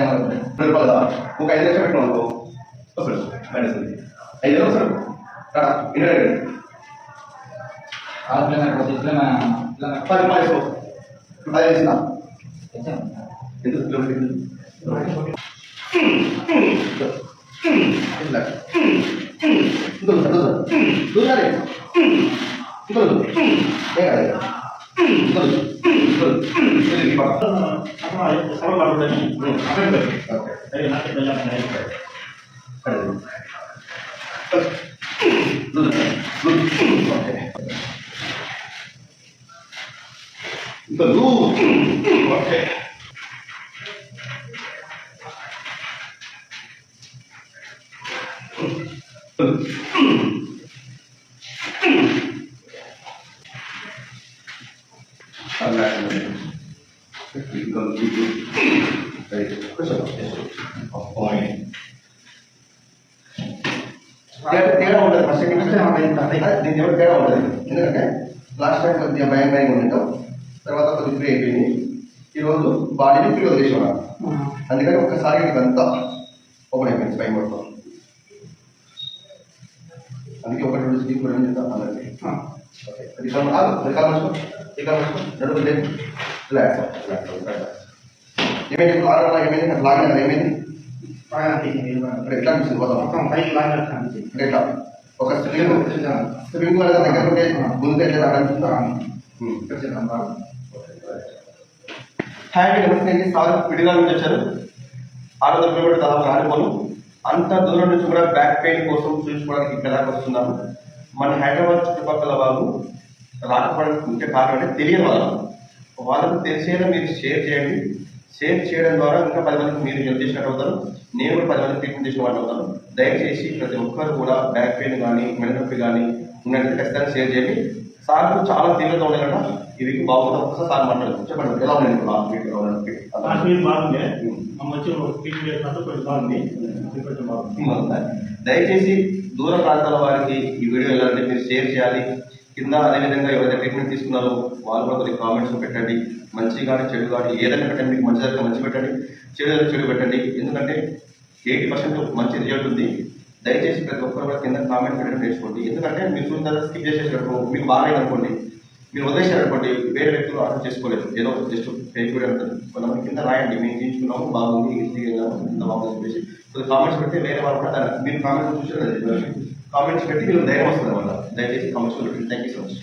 రెండు రూపాయలు ఒక ఐదు లక్షలు పెట్టినాం అనుకో వస్తాడు మైనస్ ఉంది ఐదు వేలు వస్తాడు రాడా ఆరు పది పది వేసిన ఎందుకు దూరం దూరాలి ఇంకో దూరం ఏ కాదు ఇంకో దూరం ఇంకో దూరం ఇది పక్క ఎవరు తేడా ఎందుకంటే లాస్ట్ టైం కొద్దిగా భయం భయంగా ఉండటం తర్వాత కొద్దిగా ఫ్రీ అయిపోయింది ఈరోజు బాడీని ఫ్రీ వదిలేసేవాడు అందుకని ఒక్కసారి ఇదంతా ఓపెన్ అయిపోయింది స్పైన్ మొత్తం అందుకే ఒకటి రెండు స్లీప్ రెండు చేద్దాం ఓకే ఆగు రిలాక్స్ రిలాక్స్ రిలాక్స్ ఏమైంది ఇప్పుడు ఆరు ఏమైంది లాగిన కదా ఏమైంది అంటే ఎట్లా అనిపిస్తుంది పోతాం అంటే ఎట్లా ఒక స్త్రీలు దగ్గర ఉంటే గుంత ఎట్లా అనిపిస్తుందా హాయ్ నమస్తే అండి సార్ నుంచి వచ్చారు ఆరు వందల కిలోమీటర్ దాదాపు ఆడుకోను అంత దూరం నుంచి కూడా బ్యాక్ పెయిన్ కోసం చూసుకోవడానికి ఇక్కడ వస్తున్నాము మన హైదరాబాద్ చుట్టుపక్కల వాళ్ళు రాకపోవడానికి కారణం అంటే తెలియని వాళ్ళు. వాళ్ళకు తెలిసేలా మీరు షేర్ చేయండి. షేర్ చేయడం ద్వారా ఇంకా పది మందికి మీరు హెల్ప్ చేసినట్టు అవుతారు. నేను కూడా పది మందికి ట్రీట్మెంట్ చేసిన వాళ్ళు అవుతాను. దయచేసి ప్రతి ఒక్కరు కూడా బ్యాక్ పెయిన్ కానీ మెడ నొప్పి కానీ ఉన్నట్టు ఖచ్చితంగా షేర్ చేయండి. సార్ చాలా తీవ్రత కదా ఇది బాగుంది? ఒకసారి సార్ మాట్లాడుతుంది చెప్పండి. ఎలా ఉన్నాయి కాశ్మీర్ బాగుంది. కొంచెం బాగుంది? దయచేసి దూర ప్రాంతాల వారికి ఈ వీడియో మీరు షేర్ చేయాలి. కింద అదేవిధంగా ఎవరైతే ట్రీట్మెంట్ తీసుకున్నారో వాళ్ళు కూడా కొన్ని కామెంట్స్ పెట్టండి. మంచి కానీ చెడు కానీ ఏదైనా పెట్టండి. మీకు మంచి జరిగితే మంచి పెట్టండి. చెడు జరిగితే చెడు పెట్టండి. ఎందుకంటే ఎయిటీ పర్సెంట్ మంచి రిజల్ట్ ఉంది. దయచేసి ప్రతి ఒక్కరు కూడా కింద కామెంట్ పెట్టడం నేర్చుకోండి. ఎందుకంటే మీరు చూసిన తర్వాత స్కిప్ చేసేటప్పుడు మీకు బాగా అనుకోండి మీరు వదిలేశారు అనుకోండి వేరే వ్యక్తులు అర్థం చేసుకోలేదు ఏదో జస్ట్ ఫేక్ వీడియో ఉంటుంది కింద రాయండి మేము చేయించుకున్నాము బాగుంది ఇది వెళ్ళాము ఇంత బాగుంది చెప్పేసి. కొద్ది కామెంట్స్ పెడితే వేరే వాళ్ళు కూడా మీరు కామెంట్స్ చూసారు కామెంట్స్ పెట్టి వీళ్ళు ధైర్యం వస్తుంది వాళ్ళ దయచేసి comments thank you so much